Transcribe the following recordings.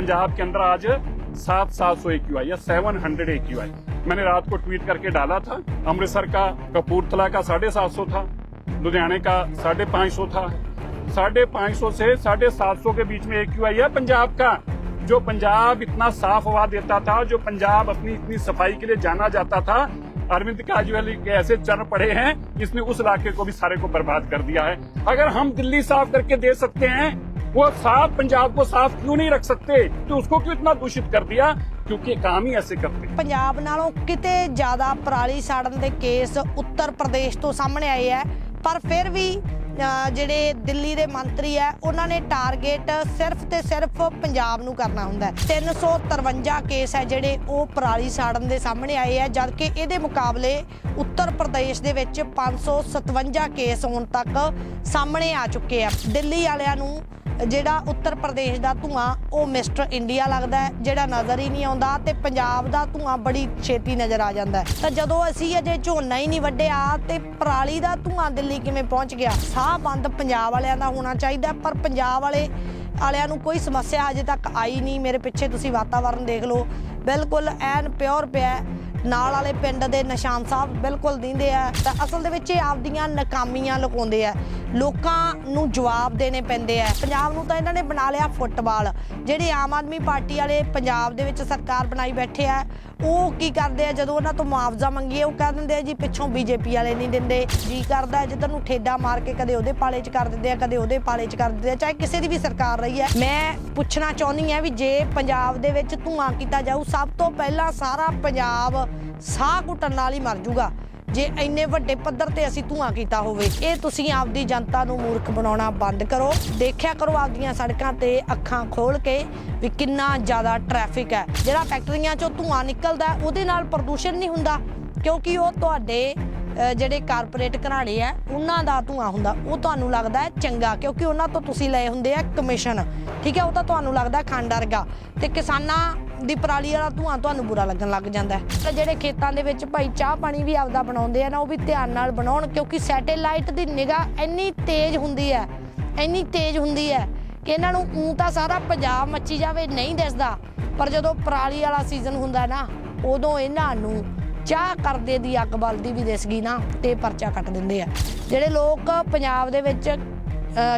पंजाब के अंदर आज सात सात सौ एक्यू या सेवन हंड्रेड एक्यू मैंने रात को ट्वीट करके डाला था, अमृतसर का कपूरथला का साढ़े सात सौ था, लुधियाने का साढ़े पाँच सौ था। साढ़े पाँच सौ से साढ़े सात सौ के बीच में एक्यू है पंजाब का, जो पंजाब इतना साफ़ हवा देता था, जो पंजाब अपनी इतनी सफ़ाई के लिए जाना जाता था। अरविंद केजरीवाल के ऐसे चरण पड़े हैं, इसने उस इलाके को भी सारे को बर्बाद कर दिया है। अगर हम दिल्ली साफ़ करके दे सकते हैं वो साफ पंजाब को साफ क्यों नहीं रख सकते तो उसको क्यों इतना दूषित कर दिया क्योंकि ये काम ही ऐसे करते हैं ਪੰਜਾਬ ਨਾਲੋਂ ਕਿਤੇ ਜ਼ਿਆਦਾ ਪਰਾਲੀ ਸਾੜਨ ਦੇ ਕੇਸ ਉੱਤਰ ਪ੍ਰਦੇਸ਼ ਤੋਂ ਸਾਹਮਣੇ ਆਏ ਹੈ ਪਰ ਫਿਰ ਵੀ ਅ, ਜਿਹੜੇ ਦਿੱਲੀ ਦੇ ਮੰਤਰੀ ਹੈ ਉਹਨਾਂ ਨੇ ਟਾਰਗੇਟ ਸਿਰਫ ਤੇ ਸਿਰਫ ਪੰਜਾਬ ਨੂੰ ਕਰਨਾ ਹੁੰਦਾ ਹੈ 353 ਕੇਸ ਹੈ ਜਿਹੜੇ ਉਹ ਪਰਾਲੀ ਸਾੜਨ ਦੇ ਸਾਹਮਣੇ ਆਏ ਹੈ ਜਦਕਿ ਇਹਦੇ ਮੁਕਾਬਲੇ ਉੱਤਰ ਪ੍ਰਦੇਸ਼ ਦੇ ਵਿੱਚ 557 ਕੇਸ ਹੁਣ ਤੱਕ ਸਾਹਮਣੇ ਆ ਚੁੱਕੇ ਆ ਦਿੱਲੀ ਵਾਲਿਆਂ ਨੂੰ ਜਿਹੜਾ ਉੱਤਰ ਪ੍ਰਦੇਸ਼ ਦਾ ਧੂਆਂ ਉਹ ਮਿਸਟਰ ਇੰਡੀਆ ਲੱਗਦਾ ਹੈ, ਜਿਹੜਾ ਨਜ਼ਰ ਹੀ ਨਹੀਂ ਆਉਂਦਾ ਤੇ ਪੰਜਾਬ ਦਾ ਧੂਆਂ ਬੜੀ ਛੇਤੀ ਨਜ਼ਰ ਆ ਜਾਂਦਾ ਹੈ। ਤਾਂ ਜਦੋਂ ਅਸੀਂ ਅਜੇ ਝੋਨਾ ਹੀ ਨਹੀਂ ਵੱਢਿਆ ਤੇ ਪਰਾਲੀ ਦਾ ਧੂਆਂ ਦਿੱਲੀ ਕਿਵੇਂ ਪਹੁੰਚ ਗਿਆ? ਸਾਹ ਬੰਦ ਪੰਜਾਬ ਵਾਲਿਆਂ ਦਾ ਹੋਣਾ ਚਾਹੀਦਾ ਪਰ ਪੰਜਾਬ ਵਾਲੇ ਵਾਲਿਆਂ ਨੂੰ ਕੋਈ ਸਮੱਸਿਆ ਅਜੇ ਤੱਕ ਆਈ ਨਹੀਂ। ਮੇਰੇ ਪਿੱਛੇ ਤੁਸੀਂ ਵਾਤਾਵਰਣ ਦੇਖ ਲਓ। ਬਿਲਕੁਲ ਐਨ ਪਿਓਰ ਪਿਆ ਨਾਲ ਵਾਲੇ ਪਿੰਡ ਦੇ ਨਿਸ਼ਾਨ ਸਾਹਿਬ ਬਿਲਕੁਲ ਦਿੰਦੇ ਆ। ਤਾਂ ਅਸਲ ਦੇ ਵਿੱਚ ਇਹ ਆਪਦੀਆਂ ਨਾਕਾਮੀਆਂ ਲੁਕਾਉਂਦੇ ਆ। ਲੋਕਾਂ ਨੂੰ ਜਵਾਬ ਦੇਣੇ ਪੈਂਦੇ ਆ। ਪੰਜਾਬ ਨੂੰ ਤਾਂ ਇਹਨਾਂ ਨੇ ਬਣਾ ਲਿਆ ਫੁੱਟਬਾਲ। ਜਿਹੜੇ ਆਮ ਆਦਮੀ ਪਾਰਟੀ ਵਾਲੇ ਪੰਜਾਬ ਦੇ ਵਿੱਚ ਸਰਕਾਰ ਬਣਾਈ ਬੈਠੇ ਆ, ਉਹ ਕੀ ਕਰਦੇ ਆ? ਜਦੋਂ ਉਹਨਾਂ ਤੋਂ ਮੁਆਵਜ਼ਾ ਮੰਗੀਏ, ਉਹ ਕਹਿ ਦਿੰਦੇ ਆ ਜੀ, ਪਿੱਛੋਂ ਬੀਜੇਪੀ ਵਾਲੇ ਨਹੀਂ ਦਿੰਦੇ। ਜੀ ਕਰਦਾ ਜਿੱਧਰ ਨੂੰ ਠੇਡਾ ਮਾਰ ਕੇ ਕਦੇ ਉਹਦੇ ਪਾਲੇ 'ਚ ਕਰ ਦਿੰਦੇ ਆ, ਕਦੇ ਉਹਦੇ ਪਾਲੇ 'ਚ ਕਰ ਦਿੰਦੇ ਆ। ਚਾਹੇ ਕਿਸੇ ਦੀ ਵੀ ਸਰਕਾਰ ਰਹੀ ਹੈ। ਮੈਂ ਪੁੱਛਣਾ ਚਾਹੁੰਦੀ ਆ ਵੀ ਜੇ ਪੰਜਾਬ ਦੇ ਵਿੱਚ ਧੂਆਂ ਕੀਤਾ ਜਾਊ, ਸਭ ਤੋਂ ਪਹਿਲਾਂ ਸਾਰਾ ਪੰਜਾਬ ਸਾਹ ਘੁੱਟਣ ਨਾਲ ਹੀ ਮਰ ਜਾਊਗਾ ਜੇ ਇੰਨੇ ਵੱਡੇ ਪੱਧਰ ਤੇ ਅਸੀਂ ਧੂਆਂ ਕੀਤਾ ਹੋਵੇ, ਇਹ ਤੁਸੀਂ ਆਪਦੀ ਜਨਤਾ ਨੂੰ ਮੂਰਖ ਬਣਾਉਣਾ ਬੰਦ ਕਰੋ। ਦੇਖਿਆ ਕਰੋ ਆਪਦੀਆਂ ਸੜਕਾਂ ਤੇ ਅੱਖਾਂ ਖੋਲ ਕੇ ਵੀ ਕਿੰਨਾ ਜ਼ਿਆਦਾ ਟ੍ਰੈਫਿਕ ਹੈ। ਜਿਹੜਾ ਫੈਕਟਰੀਆਂ ਚੋਂ ਧੂਆਂ ਨਿਕਲਦਾ, ਉਹਦੇ ਨਾਲ ਪ੍ਰਦੂਸ਼ਣ ਨਹੀਂ ਹੁੰਦਾ। ਕਿਉਂਕਿ ਉਹ ਤੁਹਾਡੇ ਜਿਹੜੇ ਕਾਰਪੋਰੇਟ ਘਰਾਣੇ ਆ, ਉਹਨਾਂ ਦਾ ਧੂਆਂ ਹੁੰਦਾ। ਉਹ ਤੁਹਾਨੂੰ ਲੱਗਦਾ ਹੈ ਚੰਗਾ, ਕਿਉਂਕਿ ਉਹਨਾਂ ਤੋਂ ਤੁਸੀਂ ਲਏ ਹੁੰਦੇ ਆ ਕਮਿਸ਼ਨ ਠੀਕ ਹੈ, ਉਹ ਤਾਂ ਤੁਹਾਨੂੰ ਲੱਗਦਾ ਖੰਡ ਵਰਗਾ। ਤੇ ਕਿਸਾਨਾਂ ਦੀ ਪਰਾਲੀ ਵਾਲਾ ਧੂਆਂ ਤੁਹਾਨੂੰ ਬੁਰਾ ਲੱਗਣ ਲੱਗ ਜਾਂਦਾ ਹੈ। ਤੇ ਜਿਹੜੇ ਖੇਤਾਂ ਦੇ ਵਿੱਚ ਭਾਈ ਚਾਹ ਪਾਣੀ ਵੀ ਆਪਦਾ ਬਣਾਉਂਦੇ ਆ ਨਾ, ਉਹ ਵੀ ਧਿਆਨ ਨਾਲ ਬਣਾਉਣ, ਕਿਉਂਕਿ ਸੈਟੇਲਾਈਟ ਦੀ ਨਿਗਾਹ ਇੰਨੀ ਤੇਜ਼ ਹੁੰਦੀ ਹੈ, ਇੰਨੀ ਤੇਜ਼ ਹੁੰਦੀ ਹੈ ਕਿ ਇਹਨਾਂ ਨੂੰ ਊਂ ਤਾਂ ਸਾਰਾ ਪੰਜਾਬ ਮੱਚੀ ਜਾਵੇ, ਨਹੀਂ ਦਿਸਦਾ। ਪਰ ਜਦੋਂ ਪਰਾਲੀ ਵਾਲਾ ਸੀਜ਼ਨ ਹੁੰਦਾ ਨਾ, ਉਦੋਂ ਇਹਨਾਂ ਨੂੰ ਚਾਹ ਕਰਦੇ ਦੀ ਅੱਗ ਬਲਦੀ ਵੀ ਦਿਸ ਗਈ ਨਾ, ਤੇ ਪਰਚਾ ਕੱਟ ਦਿੰਦੇ ਆ। ਜਿਹੜੇ ਲੋਕ ਪੰਜਾਬ ਦੇ ਵਿੱਚ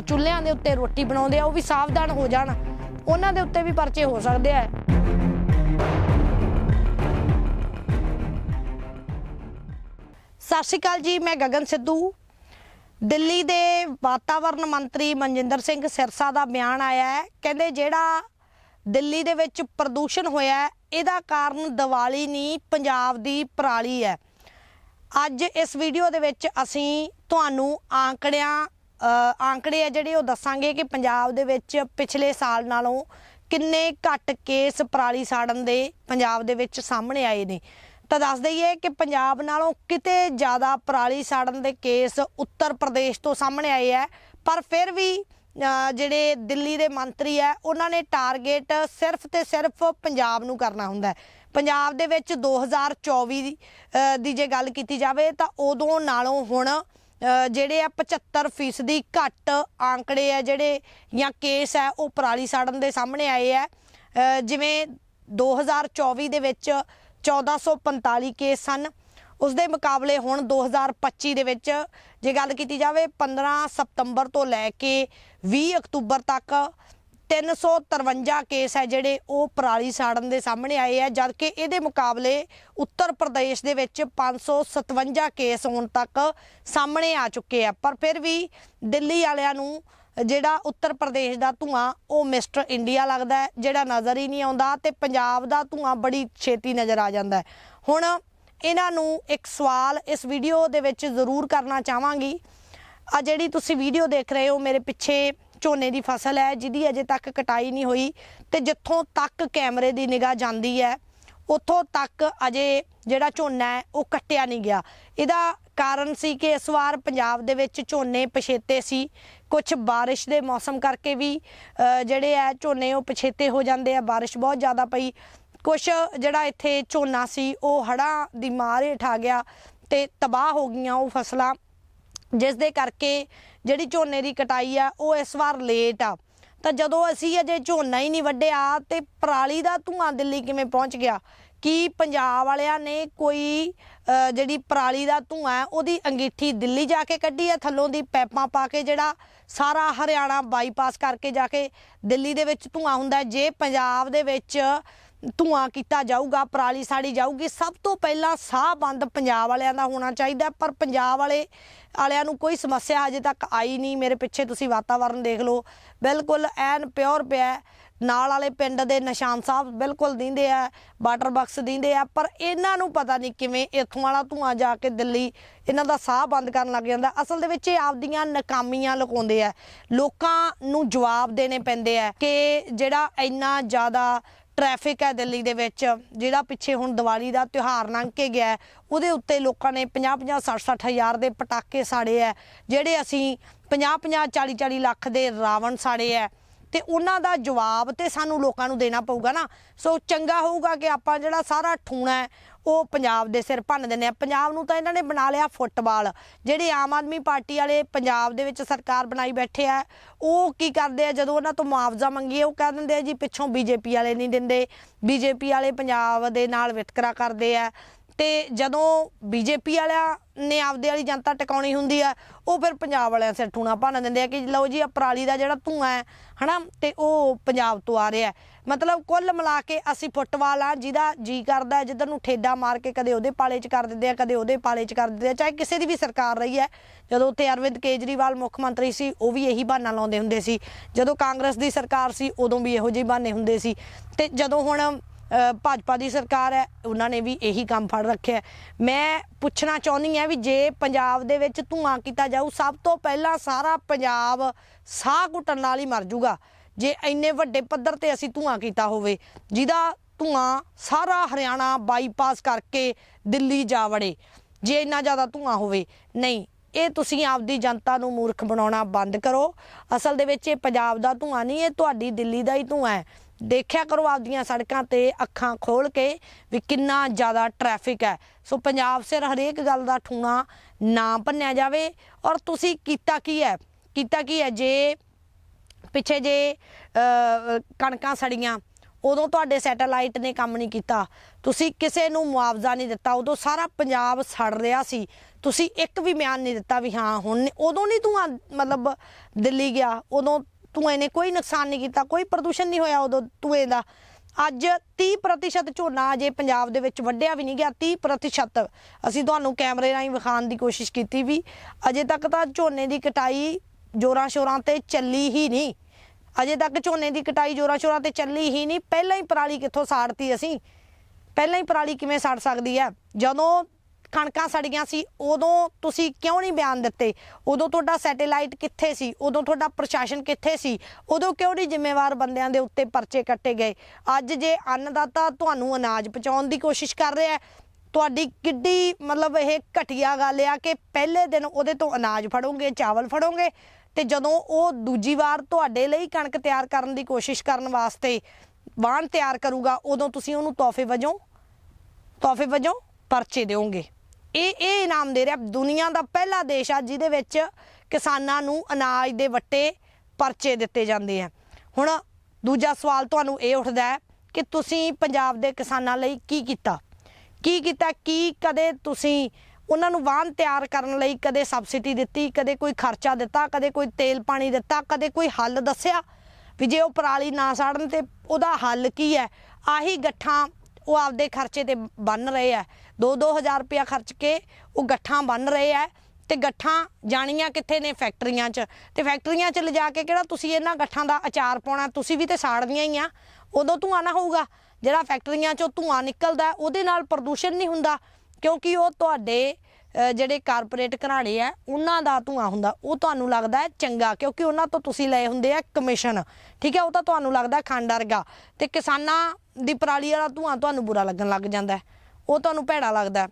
ਚੁੱਲ੍ਹਿਆਂ ਦੇ ਉੱਤੇ ਰੋਟੀ ਬਣਾਉਂਦੇ ਆ, ਉਹ ਵੀ ਸਾਵਧਾਨ ਹੋ ਜਾਣ। ਉਹਨਾਂ ਦੇ ਉੱਤੇ ਵੀ ਪਰਚੇ ਹੋ ਸਕਦੇ ਆ। ਸਤਿ ਸ਼੍ਰੀ ਅਕਾਲ ਜੀ ਮੈਂ ਗਗਨ ਸਿੱਧੂ। ਦਿੱਲੀ ਦੇ ਵਾਤਾਵਰਣ ਮੰਤਰੀ ਮਨਜਿੰਦਰ ਸਿੰਘ ਸਿਰਸਾ ਦਾ ਬਿਆਨ ਆਇਆ ਹੈ। ਕਹਿੰਦੇ ਜਿਹੜਾ ਦਿੱਲੀ ਦੇ ਵਿੱਚ ਪ੍ਰਦੂਸ਼ਣ ਹੋਇਆ ਇਹਦਾ ਕਾਰਨ ਦੀਵਾਲੀ ਨਹੀਂ ਪੰਜਾਬ ਦੀ ਪਰਾਲੀ ਹੈ। ਅੱਜ ਇਸ ਵੀਡੀਓ ਦੇ ਵਿੱਚ ਅਸੀਂ ਤੁਹਾਨੂੰ ਆંકੜਿਆਂ ਅ, ਆંકੜੇ ਆ ਜਿਹੜੇ ਉਹ ਦੱਸਾਂਗੇ ਕਿ ਪੰਜਾਬ ਦੇ ਵਿੱਚ ਪਿਛਲੇ ਸਾਲ ਨਾਲੋਂ ਕਿੰਨੇ ਘੱਟ ਕੇਸ ਪਰਾਲੀ ਸਾੜਨ ਦੇ ਪੰਜਾਬ ਦੇ ਵਿੱਚ ਸਾਹਮਣੇ ਆਏ ਨੇ। ਤਾਂ ਦੱਸ ਦਈਏ ਕਿ ਪੰਜਾਬ ਨਾਲੋਂ ਕਿਤੇ ਜ਼ਿਆਦਾ ਪਰਾਲੀ ਸਾੜਨ ਦੇ ਕੇਸ ਉੱਤਰ ਪ੍ਰਦੇਸ਼ ਤੋਂ ਸਾਹਮਣੇ ਆਏ ਹੈ ਪਰ ਫਿਰ ਵੀ ਜਿਹੜੇ ਦਿੱਲੀ ਦੇ ਮੰਤਰੀ ਹੈ ਉਹਨਾਂ ਨੇ ਟਾਰਗੇਟ ਸਿਰਫ ਤੇ ਸਿਰਫ ਪੰਜਾਬ ਨੂੰ ਕਰਨਾ ਹੁੰਦਾ ਪੰਜਾਬ ਦੇ ਵਿੱਚ 2024 ਦੀ, ਅ, ਦੀ ਜੇ ਗੱਲ ਕੀਤੀ ਜਾਵੇ ਤਾਂ ਉਦੋਂ ਨਾਲੋਂ ਹੁਣ ਜਿਹੜੇ ਆ 75% ਘੱਟ ਆંકੜੇ ਆ ਜਿਹੜੇ ਜਾਂ ਕੇਸ ਆ ਉਹ ਪਰਾਲੀ ਸਾੜਨ ਦੇ ਸਾਹਮਣੇ ਆਏ ਆ। ਅ, ਜਿਵੇਂ 2024 ਦੇ ਵਿੱਚ 1445 ਕੇਸ ਸਨ ਉਸ ਦੇ ਮੁਕਾਬਲੇ ਹੁਣ 2025 ਦੇ ਵਿੱਚ ਜੇ ਗੱਲ ਕੀਤੀ ਜਾਵੇ 15 ਸਤੰਬਰ ਤੋਂ ਲੈ ਕੇ 20 ਅਕਤੂਬਰ ਤੱਕ 353 ਕੇਸ ਹੈ ਜਿਹੜੇ ਉਹ ਪਰਾਲੀ ਸਾੜਨ ਦੇ ਸਾਹਮਣੇ ਆਏ ਆ, ਜਦਕਿ ਇਹਦੇ ਮੁਕਾਬਲੇ ਉੱਤਰ ਪ੍ਰਦੇਸ਼ ਦੇ ਵਿੱਚ 557 ਕੇਸ ਹੁਣ ਤੱਕ ਸਾਹਮਣੇ ਆ ਚੁੱਕੇ ਆ। ਪਰ ਫਿਰ ਵੀ ਦਿੱਲੀ ਵਾਲਿਆਂ ਨੂੰ ਜਿਹੜਾ ਉੱਤਰ ਪ੍ਰਦੇਸ਼ ਦਾ ਧੂਆਂ, ਉਹ ਮਿਸਟਰ ਇੰਡੀਆ ਲੱਗਦਾ ਹੈ, ਜਿਹੜਾ ਨਜ਼ਰ ਹੀ ਨਹੀਂ ਆਉਂਦਾ ਤੇ ਪੰਜਾਬ ਦਾ ਧੂਆਂ ਬੜੀ ਛੇਤੀ ਨਜ਼ਰ ਆ ਜਾਂਦਾ ਹੈ। ਹੁਣ ਇਹਨਾਂ ਨੂੰ ਇੱਕ ਸਵਾਲ ਇਸ ਵੀਡੀਓ ਦੇ ਵਿੱਚ ਜ਼ਰੂਰ ਕਰਨਾ ਚਾਹਾਂਗੀ। ਆ ਜਿਹੜੀ ਤੁਸੀਂ ਵੀਡੀਓ ਦੇਖ ਰਹੇ ਹੋ, ਮੇਰੇ ਪਿੱਛੇ ਝੋਨੇ ਦੀ ਫਸਲ ਹੈ, ਜਿਹਦੀ ਅਜੇ ਤੱਕ ਕਟਾਈ ਨਹੀਂ ਹੋਈ ਤੇ ਜਿੱਥੋਂ ਤੱਕ ਕੈਮਰੇ ਦੀ ਨਿਗਾਹ ਜਾਂਦੀ ਹੈ, ਉੱਥੋਂ ਤੱਕ ਅਜੇ ਜਿਹੜਾ ਝੋਨਾ ਹੈ, ਉਹ ਕੱਟਿਆ ਨਹੀਂ ਗਿਆ। ਇਹਦਾ ਕਾਰਨ ਸੀ ਕਿ ਇਸ ਵਾਰ ਪੰਜਾਬ ਦੇ ਵਿੱਚ ਝੋਨੇ ਪਛੇਤੇ ਸੀ ਕੁਝ ਬਾਰਿਸ਼ ਦੇ ਮੌਸਮ ਕਰਕੇ ਵੀ ਜਿਹੜੇ ਆ ਝੋਨੇ ਉਹ ਪਛੇਤੇ ਹੋ ਜਾਂਦੇ ਆ, ਬਾਰਿਸ਼ ਬਹੁਤ ਜ਼ਿਆਦਾ ਪਈ। ਕੁਝ ਜਿਹੜਾ ਇੱਥੇ ਝੋਨਾ ਸੀ, ਉਹ ਹੜ੍ਹਾਂ ਦੀ ਮਾਰ ਹੇਠ ਆ ਗਿਆ ਤੇ ਤਬਾਹ ਹੋ ਗਈਆਂ ਉਹ ਫਸਲਾਂ। ਜਿਸ ਦੇ ਕਰਕੇ ਜਿਹੜੀ ਝੋਨੇ ਦੀ ਕਟਾਈ ਆ, ਉਹ ਇਸ ਵਾਰ ਲੇਟ ਆ। ਤਾਂ ਜਦੋਂ ਅਸੀਂ ਅਜੇ ਝੋਨਾ ਹੀ ਨਹੀਂ ਵੱਢਿਆ ਤੇ ਪਰਾਲੀ ਦਾ ਧੂਆਂ ਦਿੱਲੀ ਕਿਵੇਂ ਪਹੁੰਚ ਗਿਆ? ਕੀ ਪੰਜਾਬ ਵਾਲਿਆਂ ਨੇ ਕੋਈ ਜਿਹੜੀ ਪਰਾਲੀ ਦਾ ਧੂਆਂ ਉਹਦੀ ਅੰਗੀਠੀ ਦਿੱਲੀ ਜਾ ਕੇ ਕੱਢੀ ਹੈ? ਥੱਲੋਂ ਦੀ ਪੈਪਾਂ ਪਾ ਕੇ ਜਿਹੜਾ ਸਾਰਾ ਹਰਿਆਣਾ ਬਾਈਪਾਸ ਕਰਕੇ ਜਾ ਕੇ ਦਿੱਲੀ ਦੇ ਵਿੱਚ ਧੂਆਂ ਹੁੰਦਾ ਜੇ ਪੰਜਾਬ ਦੇ ਵਿੱਚ ਧੂਆਂ ਕੀਤਾ ਜਾਊਗਾ, ਪਰਾਲੀ ਸਾੜੀ ਜਾਊਗੀ, ਸਭ ਤੋਂ ਪਹਿਲਾਂ ਸਾਹ ਬੰਦ ਪੰਜਾਬ ਵਾਲਿਆਂ ਦਾ ਹੋਣਾ ਚਾਹੀਦਾ ਪਰ ਪੰਜਾਬ ਵਾਲੇ, ਵਾਲਿਆਂ ਨੂੰ ਕੋਈ ਸਮੱਸਿਆ ਅਜੇ ਤੱਕ ਆਈ ਨਹੀਂ। ਮੇਰੇ ਪਿੱਛੇ ਤੁਸੀਂ ਵਾਤਾਵਰਣ ਦੇਖ ਲਓ। ਬਿਲਕੁਲ ਐਨ ਪਿਓਰ ਪਿਆ ਨਾਲ ਵਾਲੇ ਪਿੰਡ ਦੇ ਨਿਸ਼ਾਨ ਸਾਹਿਬ ਬਿਲਕੁਲ ਦਿੰਦੇ ਆ ਵਾਟਰ ਬਾਕਸ ਦਿੰਦੇ ਆ, ਪਰ ਇਹਨਾਂ ਨੂੰ ਪਤਾ ਨਹੀਂ ਕਿਵੇਂ ਇੱਥੋਂ ਵਾਲਾ ਧੂਆਂ ਜਾ ਕੇ ਦਿੱਲੀ ਇਹਨਾਂ ਦਾ ਸਾਹ ਬੰਦ ਕਰਨ ਲੱਗ ਜਾਂਦਾ। ਅਸਲ ਦੇ ਵਿੱਚ ਇਹ ਆਪਦੀਆਂ ਨਾਕਾਮੀਆਂ ਲੁਕਾਉਂਦੇ ਆ। ਲੋਕਾਂ ਨੂੰ ਜਵਾਬ ਦੇਣੇ ਪੈਂਦੇ ਆ ਕਿ ਜਿਹੜਾ ਇੰਨਾ ਜ਼ਿਆਦਾ ਟ੍ਰੈਫਿਕ ਹੈ ਦਿੱਲੀ ਦੇ ਵਿੱਚ, ਜਿਹੜਾ ਪਿੱਛੇ ਹੁਣ ਦੀਵਾਲੀ ਦਾ ਤਿਉਹਾਰ ਲੰਘ ਕੇ ਗਿਆ ਉਹਦੇ ਉੱਤੇ ਲੋਕਾਂ ਨੇ 50 50 60 60 ਹਜ਼ਾਰ ਦੇ ਪਟਾਕੇ ਸਾੜੇ ਹੈ ਜਿਹੜੇ ਅਸੀਂ 50 50 40 40 ਲੱਖ ਦੇ ਰਾਵਣ ਸਾੜੇ ਹੈ ਤੇ ਉਹਨਾਂ ਦਾ ਜਵਾਬ ਤੇ ਸਾਨੂੰ ਲੋਕਾਂ ਨੂੰ ਦੇਣਾ ਪਊਗਾ ਨਾ। ਸੋ ਚੰਗਾ ਹੋਊਗਾ ਕਿ ਆਪਾਂ ਜਿਹੜਾ ਸਾਰਾ ਠੂਣਾ ਹੈ, ਉਹ ਪੰਜਾਬ ਦੇ ਸਿਰ ਭੰਨ ਦਿੰਦੇ ਆ ਪੰਜਾਬ ਨੂੰ ਤਾਂ ਇਹਨਾਂ ਨੇ ਬਣਾ ਲਿਆ ਫੁੱਟਬਾਲ। ਜਿਹੜੇ ਆਮ ਆਦਮੀ ਪਾਰਟੀ ਵਾਲੇ ਪੰਜਾਬ ਦੇ ਵਿੱਚ ਸਰਕਾਰ ਬਣਾਈ ਬੈਠੇ ਆ, ਉਹ ਕੀ ਕਰਦੇ ਆ? ਜਦੋਂ ਉਹਨਾਂ ਤੋਂ ਮੁਆਵਜ਼ਾ ਮੰਗੀਏ, ਉਹ ਕਹਿ ਦਿੰਦੇ ਆ ਜੀ, ਪਿੱਛੋਂ ਬੀਜੇਪੀ ਵਾਲੇ ਨਹੀਂ ਦਿੰਦੇ। ਬੀਜੇਪੀ ਵਾਲੇ ਪੰਜਾਬ ਦੇ ਨਾਲ ਵਿਤਕਰਾ ਕਰਦੇ ਆ। ਤੇ ਜਦੋਂ ਬੀਜੇਪੀ ਵਾਲਿਆਂ ਨੇ ਆਪਦੇ ਵਾਲੀ ਜਨਤਾ ਟਿਕਾਉਣੀ ਹੁੰਦੀ ਆ, ਉਹ ਫਿਰ ਪੰਜਾਬ ਵਾਲਿਆਂ ਸਿਰ ਠੂਣਾ ਭੰਨ ਦਿੰਦੇ ਆ ਕਿ ਲਓ ਜੀ ਆ ਪਰਾਲੀ ਦਾ ਜਿਹੜਾ ਧੂਆਂ ਹੈ, ਹਨਾ, ਤੇ ਉਹ ਪੰਜਾਬ ਤੋਂ ਆ ਰਿਹਾ ਮਤਲਬ ਕੁੱਲ ਮਿਲਾ ਕੇ ਅਸੀਂ ਫੁੱਟਬਾਲ ਆ, ਜਿਹਦਾ ਜੀ ਕਰਦਾ ਜਿੱਧਰ ਨੂੰ ਠੇਡਾ ਮਾਰ ਕੇ ਕਦੇ ਉਹਦੇ ਪਾਲੇ 'ਚ ਕਰ ਦਿੰਦੇ ਆ, ਕਦੇ ਉਹਦੇ ਪਾਲੇ 'ਚ ਕਰ ਦਿੰਦੇ ਆ, ਚਾਹੇ ਕਿਸੇ ਦੀ ਵੀ ਸਰਕਾਰ ਰਹੀ ਹੈ। ਜਦੋਂ ਉੱਥੇ ਅਰਵਿੰਦ ਕੇਜਰੀਵਾਲ ਮੁੱਖ ਮੰਤਰੀ ਸੀ, ਉਹ ਵੀ ਇਹੀ ਬਹਾਨਾ ਲਾਉਂਦੇ ਹੁੰਦੇ ਸੀ। ਜਦੋਂ ਕਾਂਗਰਸ ਦੀ ਸਰਕਾਰ ਸੀ, ਉਦੋਂ ਵੀ ਇਹੋ ਜਿਹੇ ਬਹਾਨੇ ਹੁੰਦੇ ਸੀ। ਤੇ ਜਦੋਂ ਹੁਣ ਭਾਜਪਾ ਦੀ ਸਰਕਾਰ ਹੈ, ਉਹਨਾਂ ਨੇ ਵੀ ਇਹੀ ਕੰਮ ਫੜ ਰੱਖਿਆ ਮੈਂ ਪੁੱਛਣਾ ਚਾਹੁੰਦੀ ਹਾਂ ਵੀ ਜੇ ਪੰਜਾਬ ਦੇ ਵਿੱਚ ਧੂਆਂ ਕੀਤਾ ਜਾਊ, ਸਭ ਤੋਂ ਪਹਿਲਾਂ ਸਾਰਾ ਪੰਜਾਬ ਸਾਹ ਘੁੱਟਣ ਨਾਲ ਹੀ ਮਰ ਜਾਊਗਾ ਜੇ ਇੰਨੇ ਵੱਡੇ ਪੱਧਰ ਤੇ ਅਸੀਂ ਧੂਆਂ ਕੀਤਾ ਹੋਵੇ, ਜਿਹਦਾ ਧੂਆਂ ਸਾਰਾ ਹਰਿਆਣਾ ਬਾਈਪਾਸ ਕਰਕੇ ਦਿੱਲੀ ਜਾ ਵੜੇ, ਜੇ ਇੰਨਾ ਜ਼ਿਆਦਾ ਧੂਆਂ ਹੋਵੇ। ਨਹੀਂ, ਇਹ ਤੁਸੀਂ ਆਪਦੀ ਜਨਤਾ ਨੂੰ ਮੂਰਖ ਬਣਾਉਣਾ ਬੰਦ ਕਰੋ। ਅਸਲ ਦੇ ਵਿੱਚ ਇਹ ਪੰਜਾਬ ਦਾ ਧੂਆਂ ਨਹੀਂ, ਇਹ ਤੁਹਾਡੀ ਦਿੱਲੀ ਦਾ ਹੀ ਧੂਆਂ ਹੈ। ਦੇਖਿਆ ਕਰੋ ਆਪਦੀਆਂ ਸੜਕਾਂ ਤੇ ਅੱਖਾਂ ਖੋਲ ਕੇ ਵੀ ਕਿੰਨਾ ਜ਼ਿਆਦਾ ਟ੍ਰੈਫਿਕ ਹੈ। ਸੋ ਪੰਜਾਬ ਸਿਰ ਹਰੇਕ ਗੱਲ ਦਾ ਠੂਣਾ ਨਾ ਭੰਨਿਆ ਜਾਵੇ। ਔਰ ਤੁਸੀਂ ਕੀਤਾ ਕੀ ਹੈ? ਕੀਤਾ ਕੀ ਹੈ? ਜੇ ਪਿੱਛੇ ਜੇ ਕਣਕਾਂ ਸੜੀਆਂ, ਉਦੋਂ ਤੁਹਾਡੇ ਸੈਟੇਲਾਈਟ ਨੇ ਕੰਮ ਨਹੀਂ ਕੀਤਾ। ਤੁਸੀਂ ਕਿਸੇ ਨੂੰ ਮੁਆਵਜ਼ਾ ਨਹੀਂ ਦਿੱਤਾ। ਉਦੋਂ ਸਾਰਾ ਪੰਜਾਬ ਸੜ ਰਿਹਾ ਸੀ। ਤੁਸੀਂ ਇੱਕ ਵੀ ਬਿਆਨ ਨਹੀਂ ਦਿੱਤਾ ਵੀ ਹਾਂ, ਹੁਣ ਉਦੋਂ ਨਹੀਂ ਤੂੰ ਮਤਲਬ ਦਿੱਲੀ ਗਿਆ। ਉਦੋਂ ਧੂਏ ਨੇ ਕੋਈ ਨੁਕਸਾਨ ਨਹੀਂ ਕੀਤਾ, ਕੋਈ ਪ੍ਰਦੂਸ਼ਣ ਨਹੀਂ ਹੋਇਆ ਉਦੋਂ ਧੂਏ ਦਾ ਅੱਜ 30% ਝੋਨਾ ਅਜੇ ਪੰਜਾਬ ਦੇ ਵਿੱਚ ਵੱਢਿਆ ਵੀ ਨਹੀਂ ਗਿਆ 30% ਅਸੀਂ ਤੁਹਾਨੂੰ ਕੈਮਰੇ ਰਾਹੀਂ ਵਿਖਾਉਣ ਦੀ ਕੋਸ਼ਿਸ਼ ਕੀਤੀ ਵੀ ਅਜੇ ਤੱਕ ਤਾਂ ਝੋਨੇ ਦੀ ਕਟਾਈ ਜੋਰਾਂ ਸ਼ੋਰਾਂ ਤੇ ਚੱਲੀ ਹੀ ਨਹੀਂ। ਅਜੇ ਤੱਕ ਝੋਨੇ ਦੀ ਕਟਾਈ ਜੋਰਾਂ ਸ਼ੋਰਾਂ ਤੇ ਚੱਲੀ ਹੀ ਨਹੀਂ। ਪਹਿਲਾਂ ਹੀ ਪਰਾਲੀ ਕਿੱਥੋਂ ਸਾੜਤੀ ਅਸੀਂ? ਪਹਿਲਾਂ ਹੀ ਪਰਾਲੀ ਕਿਵੇਂ ਸੜ ਸਕਦੀ ਹੈ? ਜਦੋਂ ਕਣਕਾਂ ਸੜੀਆਂ ਸੀ, ਉਦੋਂ ਤੁਸੀਂ ਕਿਉਂ ਨਹੀਂ ਬਿਆਨ ਦਿੱਤੇ? ਉਦੋਂ ਤੁਹਾਡਾ ਸੈਟੇਲਾਈਟ ਕਿੱਥੇ ਸੀ? ਉਦੋਂ ਤੁਹਾਡਾ ਪ੍ਰਸ਼ਾਸਨ ਕਿੱਥੇ ਸੀ? ਉਦੋਂ ਕਿਉਂ ਨਹੀਂ ਜ਼ਿੰਮੇਵਾਰ ਬੰਦਿਆਂ ਦੇ ਉੱਤੇ ਪਰਚੇ ਕੱਟੇ ਗਏ? ਅੱਜ ਜੇ ਅੰਨਦਾਤਾ ਤੁਹਾਨੂੰ ਅਨਾਜ ਪਹੁੰਚਾਉਣ ਦੀ ਕੋਸ਼ਿਸ਼ ਕਰ ਰਿਹਾ ਹੈ, ਤੁਹਾਡੀ ਕਿੱਡੀ ਮਤਲਬ ਇਹ ਘਟੀਆ ਗੱਲ ਆ ਕਿ ਪਹਿਲੇ ਦਿਨ ਉਹਦੇ ਤੋਂ ਅਨਾਜ ਫੜੋਗੇ, ਚਾਵਲ ਫੜੋਗੇ ਤੇ ਜਦੋਂ ਉਹ ਦੂਜੀ ਵਾਰ ਤੁਹਾਡੇ ਲਈ ਕਣਕ ਤਿਆਰ ਕਰਨ ਦੀ ਕੋਸ਼ਿਸ਼ ਕਰਨ ਵਾਸਤੇ ਵਾਹਣ ਤਿਆਰ ਕਰੂਗਾ, ਉਦੋਂ ਤੁਸੀਂ ਉਹਨੂੰ ਤੋਹਫੇ ਵਜੋਂ ਤੋਹਫੇ ਵਜੋਂ ਪਰਚੇ ਦਿਓਗੇ। ਇਹ ਇਹ ਇਨਾਮ ਦੇ ਰਿਹਾ ਦੁਨੀਆ ਦਾ ਪਹਿਲਾ ਦੇਸ਼ ਆ ਜਿਹਦੇ ਵਿੱਚ ਕਿਸਾਨਾਂ ਨੂੰ ਅਨਾਜ ਦੇ ਵੱਟੇ ਪਰਚੇ ਦਿੱਤੇ ਜਾਂਦੇ ਆ। ਹੁਣ ਦੂਜਾ ਸਵਾਲ ਤੁਹਾਨੂੰ ਇਹ ਉੱਠਦਾ ਹੈ ਕਿ ਤੁਸੀਂ ਪੰਜਾਬ ਦੇ ਕਿਸਾਨਾਂ ਲਈ ਕੀ ਕੀਤਾ? ਕੀ ਕੀਤਾ, ਕੀ ਕਦੇ ਤੁਸੀਂ ਉਹਨਾਂ ਨੂੰ ਵਾਹਨ ਤਿਆਰ ਕਰਨ ਲਈ ਕਦੇ ਸਬਸਿਡੀ ਦਿੱਤੀ, ਕਦੇ ਕੋਈ ਖਰਚਾ ਦਿੱਤਾ, ਕਦੇ ਕੋਈ ਤੇਲ ਪਾਣੀ ਦਿੱਤਾ, ਕਦੇ ਕੋਈ ਹੱਲ ਦੱਸਿਆ? ਵੀ ਜੇ ਉਹ ਪਰਾਲੀ ਨਾ ਸਾੜਨ ਤੇ ਉਹਦਾ ਹੱਲ ਕੀ ਹੈ? ਆਹੀ ਗੱਠਾਂ ਉਹ ਆਪਦੇ ਖਰਚੇ ਤੇ ਬੰਨ ਰਹੇ ਆ। 2-2000 ਰੁਪਇਆ ਖਰਚ ਕੇ ਉਹ ਗੱਠਾਂ ਬੰਨ ਰਹੇ ਆ ਤੇ ਗੱਠਾਂ ਜਾਣੀਆਂ ਕਿੱਥੇ ਨੇ ਫੈਕਟਰੀਆਂ 'ਚ। ਤੇ ਫੈਕਟਰੀਆਂ 'ਚ ਲਿਜਾ ਕੇ ਕਿਹੜਾ ਤੁਸੀਂ ਇਹਨਾਂ ਗੱਠਾਂ ਦਾ ਅਚਾਰ ਪਾਉਣਾ, ਤੁਸੀਂ ਵੀ ਤੇ ਸਾੜਨੀਆਂ ਹੀ ਆ। ਉਦੋਂ ਧੂਆਂ ਨਾ ਹੋਊਗਾ। ਜਿਹੜਾ ਫੈਕਟਰੀਆਂ 'ਚੋਂ ਧੂਆਂ ਨਿਕਲਦਾ, ਉਹਦੇ ਨਾਲ ਪ੍ਰਦੂਸ਼ਣ ਨਹੀਂ ਹੁੰਦਾ, ਕਿਉਂਕਿ ਉਹ ਤੁਹਾਡੇ ਜਿਹੜੇ ਕਾਰਪੋਰੇਟ ਘਰਾਣੇ ਆ, ਉਹਨਾਂ ਦਾ ਧੂਆਂ ਹੁੰਦਾ। ਉਹ ਤੁਹਾਨੂੰ ਲੱਗਦਾ ਹੈ ਚੰਗਾ, ਕਿਉਂਕਿ ਉਹਨਾਂ ਤੋਂ ਤੁਸੀਂ ਲਏ ਹੁੰਦੇ ਆ ਕਮਿਸ਼ਨ ਠੀਕ ਹੈ, ਉਹ ਤਾਂ ਤੁਹਾਨੂੰ ਲੱਗਦਾ ਖੰਡ ਵਰਗਾ। ਤੇ ਕਿਸਾਨਾਂ ਦੀ ਪਰਾਲੀ ਵਾਲਾ ਧੂਆਂ ਤੁਹਾਨੂੰ ਬੁਰਾ ਲੱਗਣ ਲੱਗ ਜਾਂਦਾ ਉਹ ਤੁਹਾਨੂੰ ਭੈੜਾ ਲੱਗਦਾ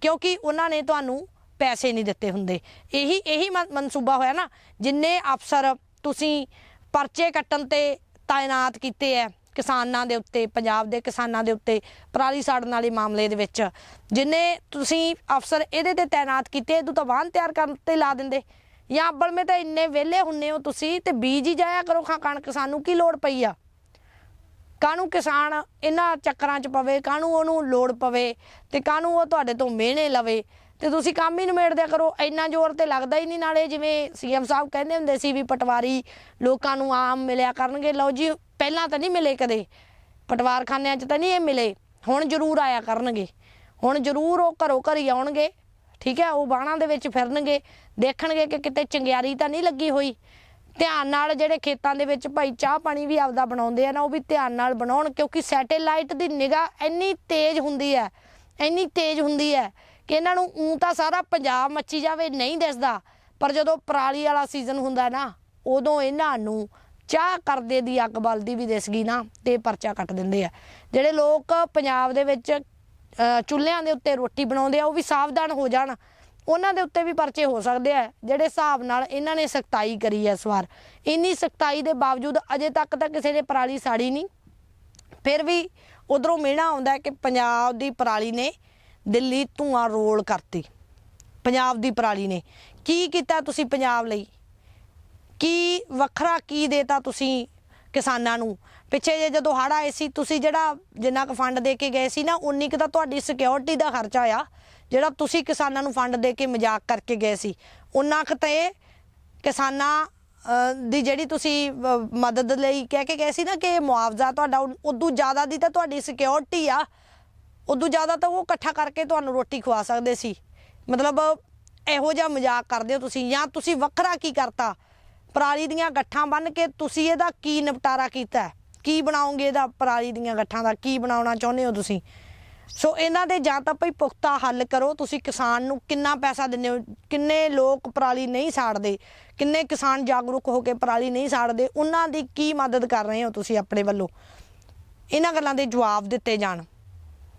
ਕਿਉਂਕਿ ਉਹਨਾਂ ਨੇ ਤੁਹਾਨੂੰ ਪੈਸੇ ਨਹੀਂ ਦਿੱਤੇ ਹੁੰਦੇ। ਇਹੀ ਇਹੀ ਮਨ- ਮਨਸੂਬਾ ਹੋਇਆ ਨਾ, ਜਿੰਨੇ ਅਫਸਰ ਤੁਸੀਂ ਪਰਚੇ ਕੱਟਣ ਤੇ ਤਾਇਨਾਤ ਕੀਤੇ ਐ ਕਿਸਾਨਾਂ ਦੇ ਉੱਤੇ, ਪੰਜਾਬ ਦੇ ਕਿਸਾਨਾਂ ਦੇ ਉੱਤੇ ਪਰਾਲੀ ਸਾੜਨ ਵਾਲੇ ਮਾਮਲੇ ਦੇ ਵਿੱਚ। ਜਿੰਨੇ ਤੁਸੀਂ ਅਫਸਰ ਇਹਦੇ ਤੇ ਤਾਇਨਾਤ ਕੀਤੇ ਇਹਦੋਂ ਤਾਂ ਵਾਹਨ ਤਿਆਰ ਕਰਨ ਤੇ ਲਾ ਦਿੰਦੇ। ਜਾਂ ਅੱਬਲ, ਮੇ ਤਾਂ ਇੰਨੇ ਵਿਹਲੇ ਹੁੰਨੇ ਹੋ ਤੁਸੀਂ ਤੇ ਬੀਜ ਹੀ ਜਾਇਆ ਕਰੋ ਖਾਂ ਕਣਕ, ਸਾਨੂੰ ਕੀ ਲੋੜ ਪਈ ਆ? ਕਾਹਨੂੰ ਕਿਸਾਨ ਇਹਨਾਂ ਚੱਕਰਾਂ 'ਚ ਪਵੇ, ਕਾਹਨੂੰ ਉਹਨੂੰ ਲੋੜ ਪਵੇ ਤੇ ਕਾਹਨੂੰ ਉਹ ਤੁਹਾਡੇ ਤੋਂ ਮਿਹਣੇ ਲਵੇ? ਤੇ ਤੁਸੀਂ ਕੰਮ ਹੀ ਨਿਮੇੜ ਦਿਆ ਕਰੋ, ਇੰਨਾ ਜ਼ੋਰ ਤੇ ਲੱਗਦਾ ਹੀ ਨਹੀਂ ਨਾਲੇ ਜਿਵੇਂ ਸੀਐਮ ਸਾਹਿਬ ਕਹਿੰਦੇ ਹੁੰਦੇ ਸੀ ਵੀ ਪਟਵਾਰੀ ਲੋਕਾਂ ਨੂੰ ਆਮ ਮਿਲਿਆ ਕਰਨਗੇ। ਲਓ ਜੀ ਪਹਿਲਾਂ ਤਾਂ ਨਹੀਂ ਮਿਲੇ ਕਦੇ। ਪਟਵਾਰਖਾਨਿਆਂ 'ਚ ਤਾਂ ਨਹੀਂ ਇਹ ਮਿਲੇ। ਹੁਣ ਜ਼ਰੂਰ ਆਇਆ ਕਰਨਗੇ। ਹੁਣ ਜ਼ਰੂਰ ਉਹ ਘਰੋਂ ਘਰ ਹੀ ਆਉਣਗੇ। ਠੀਕ ਹੈ, ਉਹ ਬਾਣਾ ਦੇ ਵਿੱਚ ਫਿਰਨਗੇ। ਦੇਖਣਗੇ ਕਿ ਕਿਤੇ ਚੰਗਿਆਰੀ ਤਾਂ ਨਹੀਂ ਲੱਗੀ ਹੋਈ। ਧਿਆਨ ਨਾਲ ਜਿਹੜੇ ਖੇਤਾਂ ਦੇ ਵਿੱਚ ਭਾਈ ਚਾਹ ਪਾਣੀ ਵੀ ਆਪਦਾ ਬਣਾਉਂਦੇ ਆ ਨਾ, ਉਹ ਵੀ ਧਿਆਨ ਨਾਲ ਬਣਾਉਣ, ਕਿਉਂਕਿ ਸੈਟੇਲਾਈਟ ਦੀ ਨਿਗਾਹ ਇੰਨੀ ਤੇਜ਼ ਹੁੰਦੀ ਹੈ, ਇੰਨੀ ਤੇਜ਼ ਹੁੰਦੀ ਹੈ ਕਿ ਇਹਨਾਂ ਨੂੰ ਉਂ ਤਾਂ ਸਾਰਾ ਪੰਜਾਬ ਮੱਚੀ ਜਾਵੇ, ਨਹੀਂ ਦਿਸਦਾ। ਪਰ ਜਦੋਂ ਪਰਾਲੀ ਵਾਲਾ ਸੀਜ਼ਨ ਹੁੰਦਾ ਨਾ, ਉਦੋਂ ਇਹਨਾਂ ਨੂੰ ਚਾਹ ਕਰਦੇ ਦੀ ਅੱਗ ਬਲਦੀ ਵੀ ਦਿਸ ਗਈ ਨਾ, ਤੇ ਪਰਚਾ ਕੱਟ ਦਿੰਦੇ ਆ। ਜਿਹੜੇ ਲੋਕ ਪੰਜਾਬ ਦੇ ਵਿੱਚ ਚੁੱਲ੍ਹਿਆਂ ਦੇ ਉੱਤੇ ਰੋਟੀ ਬਣਾਉਂਦੇ ਆ, ਉਹ ਵੀ ਸਾਵਧਾਨ ਹੋ ਜਾਣ। ਉਹਨਾਂ ਦੇ ਉੱਤੇ ਵੀ ਪਰਚੇ ਹੋ ਸਕਦੇ ਆ, ਜਿਹੜੇ ਹਿਸਾਬ ਨਾਲ ਇਹਨਾਂ ਨੇ ਸਖਤਾਈ ਕਰੀ ਐ ਇਸ ਵਾਰ। ਇੰਨੀ ਸਖਤਾਈ ਦੇ ਬਾਵਜੂਦ ਅਜੇ ਤੱਕ ਤਾਂ ਕਿਸੇ ਨੇ ਪਰਾਲੀ ਸਾੜੀ ਨਹੀਂ। ਫਿਰ ਵੀ ਉਧਰੋਂ ਮਿਹਣਾ ਆਉਂਦਾ ਕਿ ਪੰਜਾਬ ਦੀ ਪਰਾਲੀ ਨੇ ਦਿੱਲੀ ਧੂਆਂ ਰੋਲ ਕਰਤੀ। ਪੰਜਾਬ ਦੀ ਪਰਾਲੀ ਨੇ। ਕੀ ਕੀਤਾ ਤੁਸੀਂ ਪੰਜਾਬ ਲਈ? ਕੀ ਵੱਖਰਾ ਕੀ ਦੇਤਾ ਤੁਸੀਂ ਕਿਸਾਨਾਂ ਨੂੰ? ਪਿੱਛੇ ਜੇ ਜਦੋਂ ਹੜ੍ਹ ਆਏ ਸੀ, ਤੁਸੀਂ ਜਿਹੜਾ ਜਿੰਨਾ ਕੁ ਫੰਡ ਦੇ ਕੇ ਗਏ ਸੀ ਨਾ, ਉਨੀ ਕੁ ਤਾਂ ਤੁਹਾਡੀ ਸਿਕਿਉਰਿਟੀ ਦਾ ਖਰਚਾ ਆ, ਜਿਹੜਾ ਤੁਸੀਂ ਕਿਸਾਨਾਂ ਨੂੰ ਫੰਡ ਦੇ ਕੇ ਮਜ਼ਾਕ ਕਰਕੇ ਗਏ ਸੀ। ਉਨਾ ਕੁ ਤੇ ਕਿਸਾਨਾਂ ਦੀ ਜਿਹੜੀ ਤੁਸੀਂ ਮਦਦ ਲਈ ਕਹਿ ਕੇ ਗਏ ਸੀ ਨਾ ਕਿ ਮੁਆਵਜ਼ਾ ਤੁਹਾਡਾ ਉਦੋਂ ਜ਼ਿਆਦਾ ਦੀ ਤਾਂ ਤੁਹਾਡੀ ਸਿਕਿਉਰਿਟੀ ਆ। ਉਦੋਂ ਜ਼ਿਆਦਾ ਤਾਂ ਉਹ ਇਕੱਠਾ ਕਰਕੇ ਤੁਹਾਨੂੰ ਰੋਟੀ ਖਵਾ ਸਕਦੇ ਸੀ। ਮਤਲਬ, ਇਹੋ ਜਿਹਾ ਮਜ਼ਾਕ ਕਰਦੇ ਹੋ ਤੁਸੀਂ, ਜਾਂ ਤੁਸੀਂ ਵੱਖਰਾ ਕੀ ਕਰਤਾ? ਪਰਾਲੀ ਦੀਆਂ ਗੱਠਾਂ ਬੰਨ ਕੇ ਤੁਸੀਂ ਇਹਦਾ ਕੀ ਨਿਪਟਾਰਾ ਕੀਤਾ ਕੀ ਬਣਾਓਗੇ ਇਹਦਾ ਪਰਾਲੀ ਦੀਆਂ ਗੱਠਾਂ ਦਾ? ਕੀ ਬਣਾਉਣਾ ਚਾਹੁੰਦੇ ਹੋ ਤੁਸੀਂ? ਸੋ ਇਹਨਾਂ ਦੇ ਜਾਂ ਤਾਂ ਭਈ ਪੁਖਤਾ ਹੱਲ ਕਰੋ। ਤੁਸੀਂ ਕਿਸਾਨ ਨੂੰ ਕਿੰਨਾ ਪੈਸਾ ਦਿੰਦੇ ਹੋ? ਕਿੰਨੇ ਲੋਕ ਪਰਾਲੀ ਨਹੀਂ ਸਾੜਦੇ? ਕਿੰਨੇ ਕਿਸਾਨ ਜਾਗਰੂਕ ਹੋ ਕੇ ਪਰਾਲੀ ਨਹੀਂ ਸਾੜਦੇ? ਉਹਨਾਂ ਦੀ ਕੀ ਮਦਦ ਕਰ ਰਹੇ ਹੋ ਤੁਸੀਂ ਆਪਣੇ ਵੱਲੋਂ? ਇਹਨਾਂ ਗੱਲਾਂ ਦੇ ਜਵਾਬ ਦਿੱਤੇ ਜਾਣ।